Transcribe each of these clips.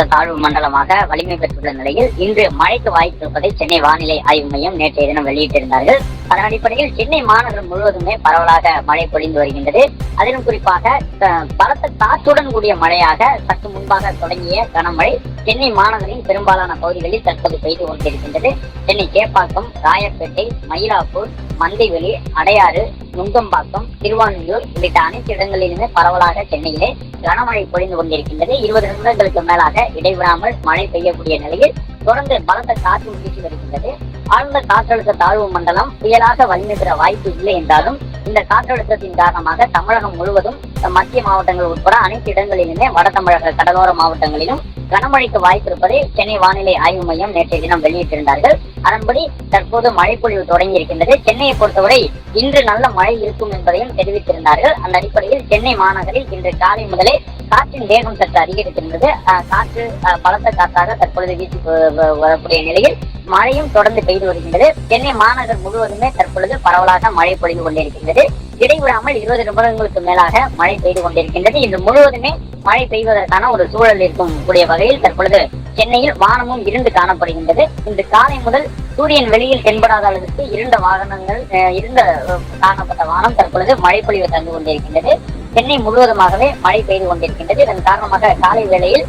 காற்றழுத்த தாழ்வு மண்டலமாக வலிமை பெற்றுள்ள நிலையில் இன்று மழைக்கு வாய்ப்பு இருப்பதை சென்னை வானிலை ஆய்வு மையம் நேற்றைய தினம் வெளியிட்டிருந்தார்கள். அதன் அடிப்படையில் சென்னை மாநகரம் முழுவதுமே பரவலாக மழை பொழிந்து வருகின்றது. அதிலும் குறிப்பாக பலத்த காற்றுடன் கூடிய மழையாக சற்று முன்பாக தொடங்கிய கனமழை சென்னை மாநகரின் பெரும்பாலான பகுதிகளில் தற்போது பெய்து கொண்டிருக்கின்றது. சென்னை கேப்பாக்கம் ராயப்பேட்டை மயிலாப்பூர் மந்தைவெளி அடையாறு நுங்கம்பாக்கம் திருவான்மியூர் உள்ளிட்ட அனைத்து இடங்களிலுமே பரவலாக சென்னையிலே கனமழை பொழிந்து கொண்டிருக்கின்றது. இருபது நிமிடங்களுக்கு மேலாக இடைவிடாமல் மழை பெய்யக்கூடிய நிலையில் தொடர்ந்து பலத்த காற்று வீசி வருகின்றது. ஆழ்ந்த காற்றழுத்த தாழ்வு மண்டலம் புயலாக வலிமை பெற வாய்ப்பு இல்லை என்றாலும் இந்த காற்றழுத்தத்தின் காரணமாக தமிழகம் முழுவதும் மத்திய மாவட்டங்கள் உட்பட அனைத்து இடங்களிலுமே வட தமிழக கடலோர மாவட்டங்களிலும் கனமழைக்கு வாய்ப்பு இருப்பதை சென்னை வானிலை ஆய்வு மையம் நேற்றைய தினம் வெளியிட்டிருந்தார்கள். அதன்படி தற்போது மழை பொழிவு தொடங்கி இருக்கின்றது சென்னையை பொறுத்தவரை இன்று நல்ல மழை இருக்கும் என்பதையும் தெரிவித்திருந்தார்கள். அந்த அடிப்படையில் சென்னை மாநகரில் இன்று காலை முதலே காற்றின் வேகம் சற்று அதிகரித்திருந்தது. காற்று பலத்த காற்றாக தற்பொழுது வீசி வரக்கூடிய நிலையில் மழையும் தொடர்ந்து பெய்து வருகின்றது. சென்னை மாநகர் முழுவதுமே தற்பொழுது பரவலாக மழை பொழிந்து கொண்டிருக்கின்றது. இடைவிடாமல் இருபது நிமிடங்களுக்கு மேலாக மழை பெய்து கொண்டிருக்கின்றது. இன்று முழுவதுமே மழை பெய்வதற்கான ஒரு சூழல் இருக்கும் கூடிய வகையில் தற்பொழுது சென்னையில் வானமும் இருண்டு காணப்படுகின்றது. இன்று காலை முதல் சூரியன் வெளியில் தென்படாத அளவிற்கு இருண்ட வாகனங்கள் அஹ், இருண்ட காணப்பட்ட வானம் தற்பொழுது மழை பொழிவு தந்து கொண்டிருக்கின்றது. சென்னை முழுவதுமாகவே மழை பெய்து கொண்டிருக்கின்றது. இதன் காரணமாக காலை வேளையில்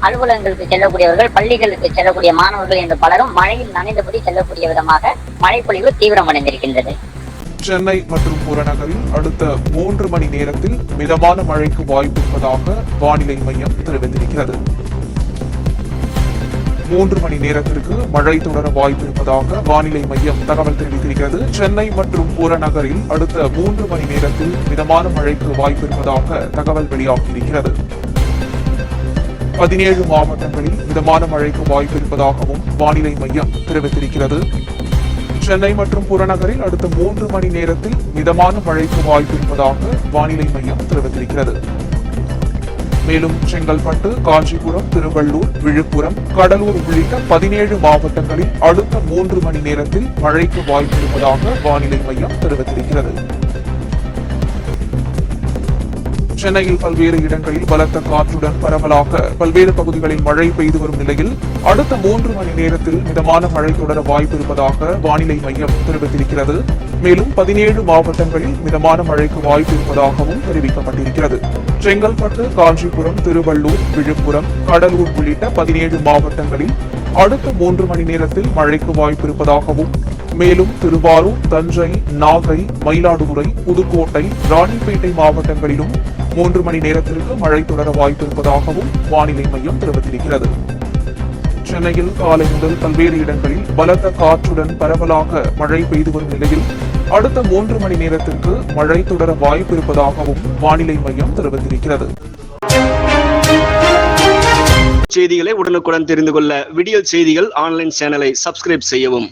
அலுவலகங்களுக்கு செல்லக்கூடியவர்கள் பள்ளிகளுக்கு செல்லக்கூடிய மாணவர்கள் என்று பலரும் மழையில் நனைந்தபடி செல்லக்கூடிய விதமாக மழை பொழிவு தீவிரமடைந்திருக்கின்றது சென்னை மற்றும் புறநகரில் அடுத்த மூன்று மணி நேரத்தில் மிதமான மழைக்கு வாய்ப்பு இருப்பதாக வானிலை மையம் தெரிவித்திருக்கிறது. மூன்று மணி நேரத்திற்கு மழை தொடர வாய்ப்பு இருப்பதாக வானிலை மையம் தகவல் தெரிவித்திருக்கிறது. சென்னை மற்றும் புறநகரில் அடுத்த மூன்று மணி நேரத்தில் மிதமான மழைக்கு வாய்ப்பு இருப்பதாக தகவல் வெளியாகியிருக்கிறது. பதினேழு மாவட்டங்களில் மிதமான மழைக்கு வாய்ப்பு இருப்பதாகவும் வானிலை மையம் தெரிவித்திருக்கிறது. சென்னை மற்றும் புறநகரில் அடுத்த மூன்று மணி நேரத்தில் மிதமான மழைக்கு வாய்ப்பு இருப்பதாக வானிலை மையம் தெரிவித்திருக்கிறது. மேலும் செங்கல்பட்டு காஞ்சிபுரம் திருவள்ளூர் விழுப்புரம் கடலூர் உள்ளிட்ட பதினேழு மாவட்டங்களில் அடுத்த மூன்று மணி நேரத்தில் மழைக்கு வாய்ப்பு இருப்பதாக வானிலை மையம் தெரிவித்திருக்கிறது. சென்னையில் பல்வேறு இடங்களில் பலத்த காற்றுடன் பரவலாக பல்வேறு பகுதிகளில் மழை பெய்து வரும் நிலையில் அடுத்த மூன்று மணி நேரத்தில் மிதமான மழை தொடர வாய்ப்பு இருப்பதாக வானிலை மையம் தெரிவித்திருக்கிறது. மேலும் பதினேழு மாவட்டங்களில் மிதமான மழைக்கு வாய்ப்பு இருப்பதாகவும் தெரிவிக்கப்பட்டிருக்கிறது. செங்கல்பட்டு காஞ்சிபுரம் திருவள்ளூர் விழுப்புரம் கடலூர் உள்ளிட்ட பதினேழு மாவட்டங்களில் அடுத்த மூன்று மணி நேரத்தில் மழைக்கு வாய்ப்பு இருப்பதாகவும் மேலும் திருவாரூர் தஞ்சை நாகை மயிலாடுதுறை புதுக்கோட்டை ராணிப்பேட்டை மாவட்டங்களிலும் மூன்று மணி நேரத்திற்கு மழை தொடர வாய்ப்பு இருப்பதாகவும் வானிலை மையம் தெரிவித்திருக்கிறது. சென்னையில் காலை முதல் பல்வேறு இடங்களில் பலத்த காற்றுடன் பரவலாக மழை பெய்து வரும் நிலையில் அடுத்த மூன்று மணி நேரத்திற்கு மழை தொடர வாய்ப்பு இருப்பதாகவும் வானிலை மையம் தெரிவித்திருக்கிறது. செய்திகளை உடனுக்குடன் தெரிந்து கொள்ள விடியல் செய்திகள் ஆன்லைன் சேனலை சப்ஸ்கிரைப் செய்யவும்.